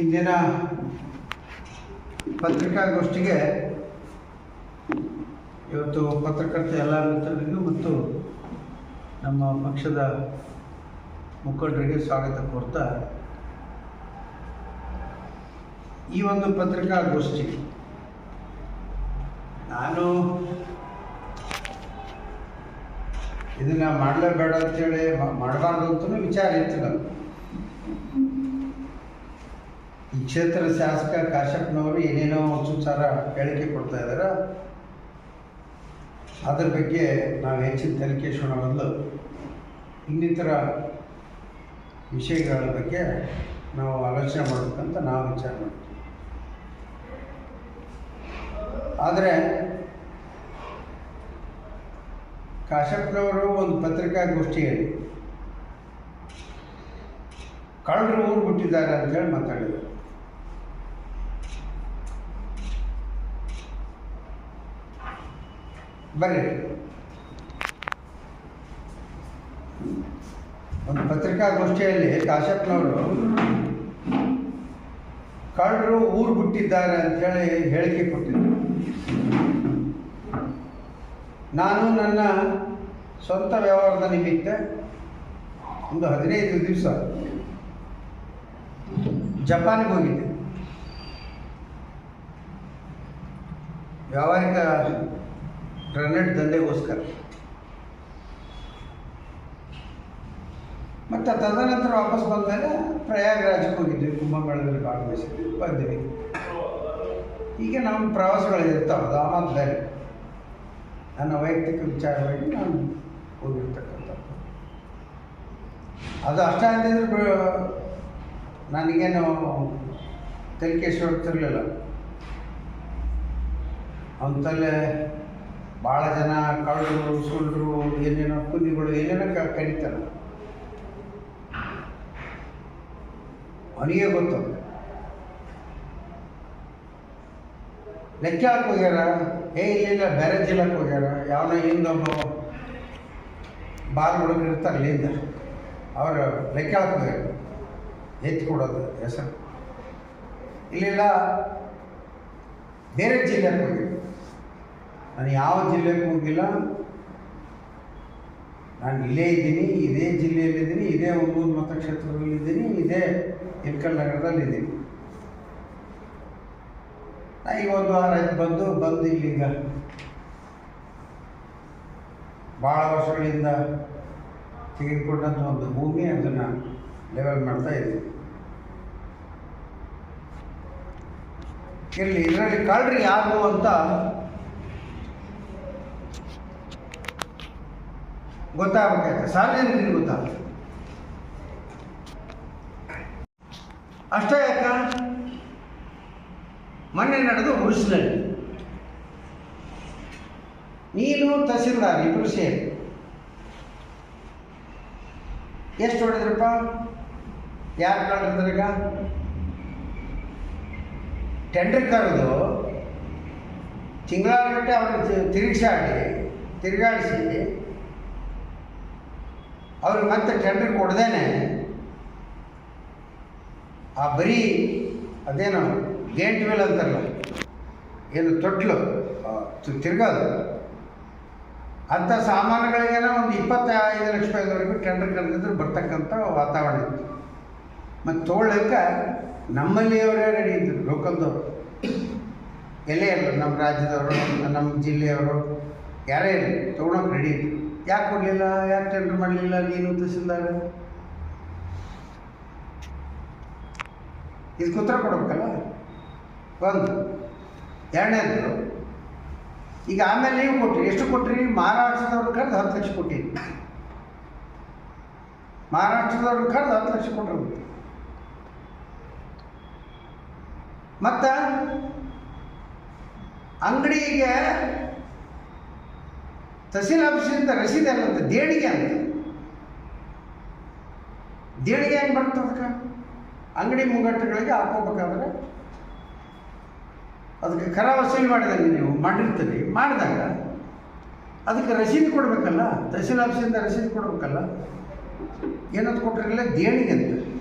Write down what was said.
ಇಂದಿನ ಪತ್ರಿಕಾಗೋಷ್ಠಿಗೆ ಇವತ್ತು ಪತ್ರಕರ್ತ ಎಲ್ಲ ಮಿತ್ರರಿಗೂ ಮತ್ತು ನಮ್ಮ ಪಕ್ಷದ ಮುಖಂಡರಿಗೆ ಸ್ವಾಗತ ಕೋರ್ತಾ ಈ ಒಂದು ಪತ್ರಿಕಾಗೋಷ್ಠಿ. ನಾನು ಇದನ್ನ ಮಾಡಲೇಬೇಡ ಅಂತೇಳಿ ಮಾಡಬಾರ್ದು ಅಂತಲೂ ವಿಚಾರ ಇತ್ತು ನನಗೆ ಈ ಕ್ಷೇತ್ರದ ಶಾಸಕ ಕಾಶ್ಯಪ್ನವರು ಏನೇನೋ ಸುಚಾರ ಹೇಳಿಕೆ ಕೊಡ್ತಾ ಇದ್ದಾರೆ ಅದರ ಬಗ್ಗೆ ನಾವು ಹೆಚ್ಚಿನ ತನಿಖೆ ಬದಲು ಇನ್ನಿತರ ವಿಷಯಗಳ ಬಗ್ಗೆ ನಾವು ಆಲೋಚನೆ ಮಾಡಬೇಕಂತ ನಾವು ವಿಚಾರ ಮಾಡ್ತೀವಿ. ಆದರೆ ಕಾಶ್ಯಪ್ನವರು ಒಂದು ಪತ್ರಿಕಾಗೋಷ್ಠಿಯಲ್ಲಿ ಕಳ್ಳರು ಊರು ಬಿಟ್ಟಿದ್ದಾರೆ ಅಂತೇಳಿ ಮಾತಾಡಿದರು. ಬರ್ರಿ. ಒಂದು ಪತ್ರಿಕಾಗೋಷ್ಠಿಯಲ್ಲಿ ಕಾಶಪ್ಪನವರು ಕಳ್ಳರು ಊರು ಬಿಟ್ಟಿದ್ದಾರೆ ಅಂತೇಳಿ ಹೇಳಿಕೆ ಕೊಟ್ಟಿದ್ದರು ನಾನು ನನ್ನ ಸ್ವಂತ ವ್ಯವಹಾರದ ನಿಮಿತ್ತ ಒಂದು ಹದಿನೈದು ದಿವಸ ಜಪಾನಿಗೆ ಹೋಗಿದ್ದೆ. ವ್ಯಾವಹಾರಿಕ ಗ್ರನೇಡ್ ದಂಧೆಗೋಸ್ಕರ ಮತ್ತು ತದನಂತರ ವಾಪಸ್ ಬಂದಮೇಲೆ ಪ್ರಯಾಗ್ರಾಜ್ಗೆ ಹೋಗಿದ್ವಿ, ಕುಂಭಮೇಳದಲ್ಲಿ ಭಾಗವಹಿಸಿದ್ವಿ, ಬಂದ್ವಿ. ಈಗ ನಮ್ಮ ಪ್ರವಾಸಗಳು ಇರ್ತಾವೆ ಆಮದು ನನ್ನ ವೈಯಕ್ತಿಕ ವಿಚಾರವಾಗಿ ನಾನು ಹೋಗಿರ್ತಕ್ಕಂಥದ್ದು. ಅದು ಅಷ್ಟ ಅಂತಿದ್ರೆ ನನಗೇನು ತಲೆ ಅವನ ಅಂತಲ್ಲೇ ಭಾಳ ಜನ ಕಳ್ಳರು ಸುಳ್ಳರು ಏನೇನೋ ಕುಂದಿಗಳು ಏನೇನೋ ಕ, ಕರೀತಾರೆ. ಅವನಿಗೆ ಗೊತ್ತು ಲೆಕ್ಕ ಹೋಗ್ಯಾರ? ಏ, ಇಲ್ಲ ಬೇರೆ ಜಿಲ್ಲೆಗೆ ಹೋಗ್ಯಾರ. ಯಾವನೋ ಹಿಂದೊಬ್ಬ ಬಾರ್ ಹುಡುಗರು ಇರ್ತಾರೆ ಇಲ್ಲಿಂದ ಅವರು ಲೆಕ್ಕ ಹೋಗ್ಯಾರ. ಎತ್ತಿ ಕೊಡೋದು ಹೆಸರು. ಇಲ್ಲಿಲ್ಲ ಬೇರೆ ಜಿಲ್ಲೆಗೆ ಹೋಗಿ ನಾನು ಯಾವ ಜಿಲ್ಲೆಗೆ ಹೋಗಿಲ್ಲ. ನಾನು ಇಲ್ಲೇ ಇದ್ದೀನಿ, ಇದೇ ಜಿಲ್ಲೆಯಲ್ಲಿದ್ದೀನಿ, ಇದೇ ಒಂದೂರು ಮತಕ್ಷೇತ್ರದಲ್ಲಿದ್ದೀನಿ, ಇದೇ ಇಲ್ಕಲ್ ನಗರದಲ್ಲಿದ್ದೀನಿ. ನಾ ಈಗ ಒಂದು ವಾರ ಆಯ್ತು ಬಂದು ಬಂದು ಇಲ್ಲಿಗ. ಭಾಳ ವರ್ಷಗಳಿಂದ ತೆಗೆದುಕೊಂಡಂಥ ಒಂದು ಭೂಮಿ ಅದನ್ನು ಲೆವೆಲ್ ಮಾಡ್ತಾ ಇದ್ದೀನಿ. ಇರಲಿ, ಇದರಲ್ಲಿ ಕಳ್ರಿ ಯಾರು ಅಂತ ಗೊತ್ತಾಗಬೇಕಾಯ್ತು. ಸಾರ್ವಜನಿಕರಿಗೆ ಗೊತ್ತಾಗುತ್ತೆ ಅಷ್ಟೇ ಯಾಕ? ಮೊನ್ನೆ ನಡೆದು ಹುರುಸಿನಲ್ಲಿ ನೀನು ತಹಸೀಲ್ದಾರ್ ಇಬ್ಬರು ಸೇರಿ. ಎಷ್ಟು ಹೊಡೆದ್ರಪ್ಪ? ಯಾರು ಕಳೆದ್ರೀಗ ಟೆಂಡರ್ ಕರೆದು ತಿಂಗಳಾಗಟ್ಟೆ ಅವ್ರನ್ನ ತಿರುಗಿಸಾಡಿ, ತಿರುಗಾಡಿಸಿ. ಅವ್ರಿಗೆ ಮತ್ತೆ ಟೆಂಡರ್ ಕೊಡ್ದೇನೆ. ಆ ಬರೀ ಅದೇನು ಗೇಟ್ ವೇಲ್ ಅಂತಾರಲ್ಲ, ಏನು ತೊಟ್ಲು ತಿರ್ಗೋದು. ಅಂಥ ಸಾಮಾನುಗಳಿಗೇನೋ ಒಂದು ಇಪ್ಪತ್ತೈದು ಲಕ್ಷ ರೂಪಾಯಿವರೆಗೂ ಟೆಂಡರ್ ಕರೆದಿದ್ರು ಬರ್ತಕ್ಕಂಥ ವಾತಾವರಣ ಇತ್ತು. ಮತ್ತು ತೊಗೊಳ್ಳಕ್ಕೆ ನಮ್ಮಲ್ಲಿಯವರೇ ರೆಡಿ ಇದ್ದರು ಲೋಕಲ್ದವರು ಎಲ್ಲೇ ಇರಲಿ ನಮ್ಮ ರಾಜ್ಯದವರು, ನಮ್ಮ ಜಿಲ್ಲೆಯವರು, ಯಾರೇ ಇರಲಿ ತೊಗೊಳಕ್ಕೆ ರೆಡಿ ಇದ್ರು. ಯಾಕೆ ಕೊಡಲಿಲ್ಲ, ಯಾಕೆ ಟೆಂಡರ್ ಮಾಡಲಿಲ್ಲ, ನೀನು ತಹಸೀಲ್ದಾರ್ ಇದಕ್ಕೆ ಉತ್ತರ ಕೊಡ್ಬೇಕಲ್ಲ? ಒಂದು, ಎರಡನೇದು, ಈಗ ಆಮೇಲೆ ನೀವು ಕೊಟ್ಟಿರಿ. ಎಷ್ಟು ಕೊಟ್ರಿ ಮಹಾರಾಷ್ಟ್ರದವ್ರ ಕರೆದು ಹತ್ತು ಲಕ್ಷ ಕೊಟ್ಟಿರಿ. ಮಹಾರಾಷ್ಟ್ರದವ್ರ ಕರೆದು ಹತ್ತು ಲಕ್ಷ ಕೊಟ್ಟರು ಮತ್ತು ಅಂಗಡಿಗೆ ತಹಸೀಲ್ ಆಫೀಸಿಂದ ರಸೀದಿ ಅಂತ ದೇಣಿಗೆ ಅಂತ. ದೇಣಿಗೆ ಏನು ಬರ್ತದೆ ಅದಕ್ಕೆ? ಅಂಗಡಿ ಮುಂಗಟ್ಟುಗಳಿಗೆ ಹಾಕೋಬೇಕಾದ್ರೆ ಅದಕ್ಕೆ ಕರ ವಸೂಲಿ ಮಾಡಿದಂಗೆ ನೀವು ಮಾಡಿರ್ತೀರಿ. ಮಾಡಿದಾಗ ಅದಕ್ಕೆ ರಸೀದಿ ಕೊಡಬೇಕಲ್ಲ? ತಹಸೀಲ್ ಆಫೀಸಿಂದ ರಸೀದಿ ಕೊಡಬೇಕಲ್ಲ? ಏನಂತ ಕೊಟ್ಟಿರಲಿಲ್ಲ ದೇಣಿಗೆ ಅಂತ.